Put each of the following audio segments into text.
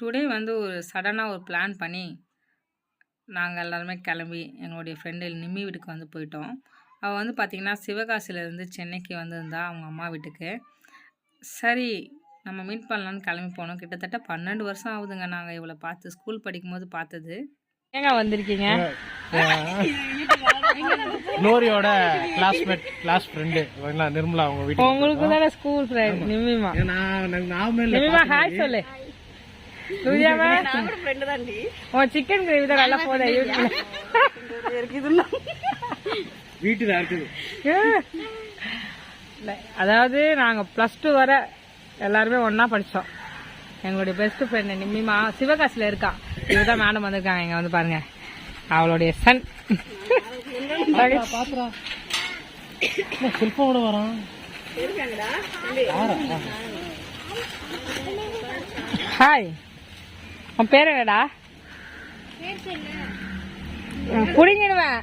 Today வந்து ஒரு சடனாக ஒரு பிளான் பண்ணி நாங்கள் எல்லாருமே கிளம்பி எங்களுடைய ஃப்ரெண்டு நிம்மி வீட்டுக்கு வந்து போயிட்டோம். அவள் வந்து பார்த்திங்கன்னா சிவகாசியிலேருந்து சென்னைக்கு வந்திருந்தா அவங்க அம்மா வீட்டுக்கு. சரி நம்ம மீட் பண்ணலான்னு கிளம்பி போனோம். கிட்டத்தட்ட பன்னெண்டு வருஷம் ஆகுதுங்க நாங்கள் இவளை பார்த்து ஸ்கூல் படிக்கும்போது பார்த்தது. ஏங்க வந்திருக்கீங்க? நோரியோட கிளாஸ்மேட் கிளாஸ் ஃப்ரெண்டு நிர்மலா அவங்க வீட்டுக்கு உங்களுக்கு தானே ஸ்கூல் ஃப்ரெண்ட் நிம்மிமா. நான் நிம்மிமா ஹாய் சொல்லு. லூதியாமா உன் சிக்கன் கிரேவி தான் நல்லா போதா யூடியூப்ல வீட்டுல இருக்குது இல்ல, அதாவது நாங்க ப்ளஸ் டூ வர எல்லாருமே ஒண்ணா படிச்சோம். எங்களுடைய பெஸ்ட் ஃப்ரெண்ட் நிம்மிமா சிவகாசில இருக்கா. இவதான் மேடம் வந்திருக்காங்க இங்க வந்து பாருங்க. அவளுடைய சன் பாத்துறா செல்போனோட வரான் ஹாய் உன் பேர் என்னடா? புடிங்கிடுவேன்.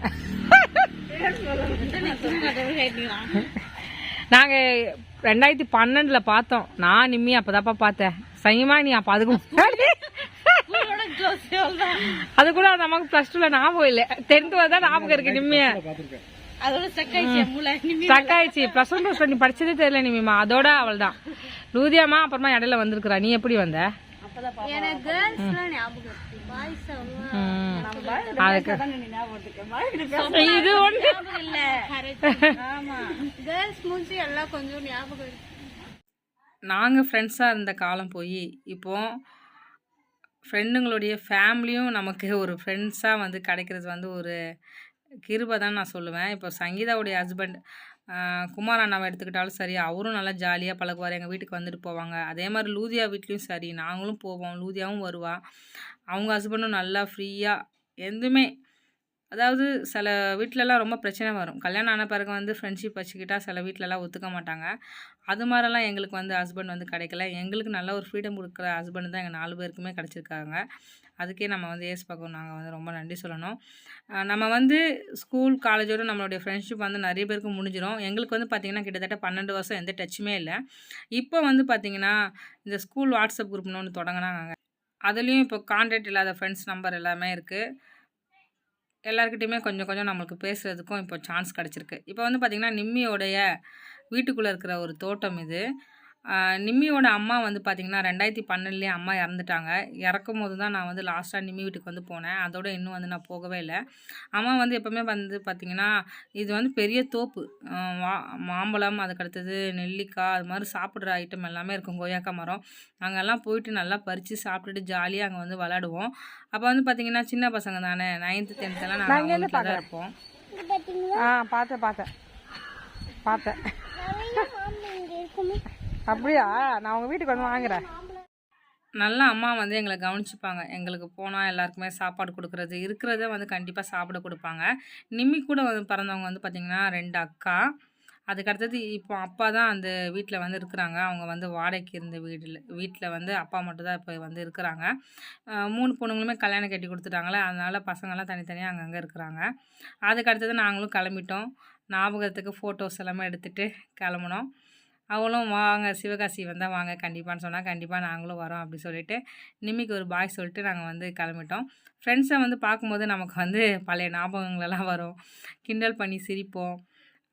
நாங்க ரெண்டாயிரத்தி பன்னெண்டுல பார்த்தோம். நான் நிம்மி அப்பதாப்பா பார்த்தேன். சைமா நீ அப்ப அதுக்கு முன்னாடி? அது கூட அந்த அம்மாக்கு பிளஸ் டூல ஞாபகம் இல்ல. டென்த் தான் ஞாபகம் இருக்கு நிம்மிய. பாத்துருக்கேன் ஸ்டக் ஆயிடுச்சு பிளஸ் ஒன் பிளஸ் நீ படிச்சதே தெரியல நிம்மிமா. அதோட அவள் தான் லூதியாமா அப்புறமா இடையில வந்திருக்கிறா. நீ எப்படி வந்த? எனக்கு இது ஒண்ணு. இல்ல. ஆமா. கேர்ள்ஸ் மூஞ்சி எல்லாம் கொஞ்சம் ஞாபகம் இருக்கு. நாங்கள் ஃப்ரெண்ட்ஸாக இருந்த காலம் போய் இப்போ ஃப்ரெண்டுங்களுடைய ஃபேமிலியும் நமக்கு ஒரு ஃப்ரெண்ட்ஸாக வந்து கிடைக்கிறது வந்து ஒரு கிருபை தான் நான் சொல்லுவேன். இப்போ சங்கீதாவுடைய ஹஸ்பண்ட் குமார் அண்ணாவை எடுத்துக்கிட்டாலும் சரி அவரும் நல்லா ஜாலியாக பழகுவார். எங்கள் வீட்டுக்கு வந்துட்டு போவாங்க. அதே மாதிரி லூதியா வீட்லேயும் சரி நாங்களும் போவோம். லூதியாவும் வருவா. அவங்க ஹஸ்பண்டும் நல்லா ஃப்ரீயாக எதுவுமே அதாவது சில வீட்டிலலாம் ரொம்ப பிரச்சனை வரும். கல்யாணம் ஆன பிறகு வந்து ஃப்ரெண்ட்ஷிப் வச்சுக்கிட்டா சில வீட்டிலலாம் ஒத்துக்க மாட்டாங்க. அது மாதிரிலாம் எங்களுக்கு வந்து ஹஸ்பண்ட் வந்து கிடைக்கல. எங்களுக்கு நல்ல ஒரு ஃப்ரீடம் கொடுக்குற ஹஸ்பண்ட் தான் எங்கள் நாலு பேருக்குமே கிடச்சிருக்காங்க. அதுக்கே நம்ம வந்து ஏஸ் பக்கம் நாங்கள் வந்து ரொம்ப நன்றி சொல்லணும். நம்ம வந்து ஸ்கூல் காலேஜோட நம்மளுடைய ஃப்ரெண்ட்ஷிப் வந்து நிறைய பேருக்கு முடிஞ்சிடும் எங்களுக்கு வந்து பார்த்திங்கன்னா கிட்டத்தட்ட பன்னெண்டு வருஷம் எந்த டச்சுமே இல்லை. இப்போ வந்து பார்த்திங்கன்னா இந்த ஸ்கூல் வாட்ஸ்அப் குரூப்னு ஒன்று தொடங்கினாங்க. அதுலேயும் இப்போ கான்டாக்ட் இல்லாத ஃப்ரெண்ட்ஸ் நம்பர் எல்லாமே இருக்குது எல்லாருக்கிட்டையுமே கொஞ்சம் கொஞ்சம் நம்மளுக்கு பேசுகிறதுக்கும் இப்போ சான்ஸ் கிடச்சிருக்கு. இப்போ வந்து பார்த்திங்கன்னா நிம்மியோடைய வீட்டுக்குள்ளே இருக்கிற ஒரு தோட்டம் இது. நிம்மியோட அம்மா வந்து பார்த்திங்கன்னா ரெண்டாயிரத்தி பன்னெண்டுலேயே அம்மா இறந்துட்டாங்க. இறக்கும் போது தான் நான் வந்து லாஸ்ட்டாக நிம்மி வீட்டுக்கு வந்து போனேன். அதோட இன்னும் வந்து நான் போகவே இல்லை. அம்மா வந்து எப்போவுமே வந்து பார்த்திங்கன்னா இது வந்து பெரிய தோப்பு. வா மாம்பழம் அதுக்கடுத்தது நெல்லிக்காய் அது மாதிரி சாப்பிட்ற ஐட்டம் எல்லாமே இருக்கும். கொய்யாக்கா மரம். அங்கெல்லாம் போயிட்டு நல்லா பறித்து சாப்பிட்டுட்டு ஜாலியாக அங்கே வந்து விளாடுவோம் அப்போ வந்து பார்த்திங்கன்னா சின்ன பசங்க தானே. நைன்த்து டென்த்தெல்லாம் நாங்கள் வீட்டில் தான் இருப்போம் ஆ பார்த்தேன் பார்த்தேன். பார்த்தேன். அப்படியா? நான் உங்கள் வீட்டுக்கு வந்து வாங்குறேன். நல்லா அம்மா வந்து எங்களை கவனிச்சுப்பாங்க. எங்களுக்கு போனால் எல்லாருக்குமே சாப்பாடு கொடுக்குறது இருக்கிறத வந்து கண்டிப்பாக சாப்பிட கொடுப்பாங்க. நிம்மி கூட வந்து பிறந்தவங்க வந்து பார்த்திங்கன்னா ரெண்டு அக்கா. அதுக்கடுத்தது இப்போ அப்பா தான் அந்த வீட்டில் வந்து இருக்கிறாங்க. அவங்க வந்து வாடகைக்கு இருந்த வீடில் வீட்டில் வந்து அப்பா மட்டும்தான் இப்போ வந்து இருக்கிறாங்க. மூணு பொண்ணுங்களுமே கல்யாணம் கட்டி கொடுத்துட்டாங்களே அதனால் பசங்கள்லாம் தனித்தனியாக அங்கங்கே இருக்கிறாங்க. அதுக்கடுத்தது நாங்களும் கிளம்பிட்டோம். ஞாபகத்துக்கு ஃபோட்டோஸ் எல்லாமே எடுத்துகிட்டு கிளம்புனோம். அவளும் வாங்க சிவகாசி வந்தால் வாங்க கண்டிப்பான்னு சொன்னால் கண்டிப்பாக நாங்களும் வரோம் அப்படி சொல்லிட்டு நிம்மிக்கு ஒரு பாய் சொல்லிட்டு நாங்கள் வந்து கிளம்பிட்டோம். ஃப்ரெண்ட்ஸை வந்து பார்க்கும்போது நமக்கு வந்து பழைய ஞாபகங்களெல்லாம் வரும். கிண்டல் பண்ணி சிரிப்போம்.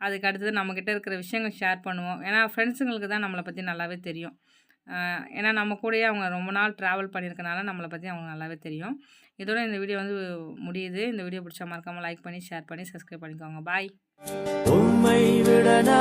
அதுக்கு அடுத்தது நம்மக்கிட்ட இருக்கிற விஷயங்கள் ஷேர் பண்ணுவோம். ஏன்னா ஃப்ரெண்ட்ஸுங்களுக்கு தான் நம்மளை பற்றி நல்லாவே தெரியும். ஏன்னா நம்ம கூடயே அவங்க ரொம்ப நாள் ட்ராவல் பண்ணியிருக்கனால நம்மளை பற்றி அவங்க நல்லாவே தெரியும். இதோட இந்த வீடியோ வந்து முடியுது. இந்த வீடியோ பிடிச்சா மறக்காமல் லைக் பண்ணி ஷேர் பண்ணி சப்ஸ்கிரைப் பண்ணிக்கோங்க. பாய் உண்மை விடனா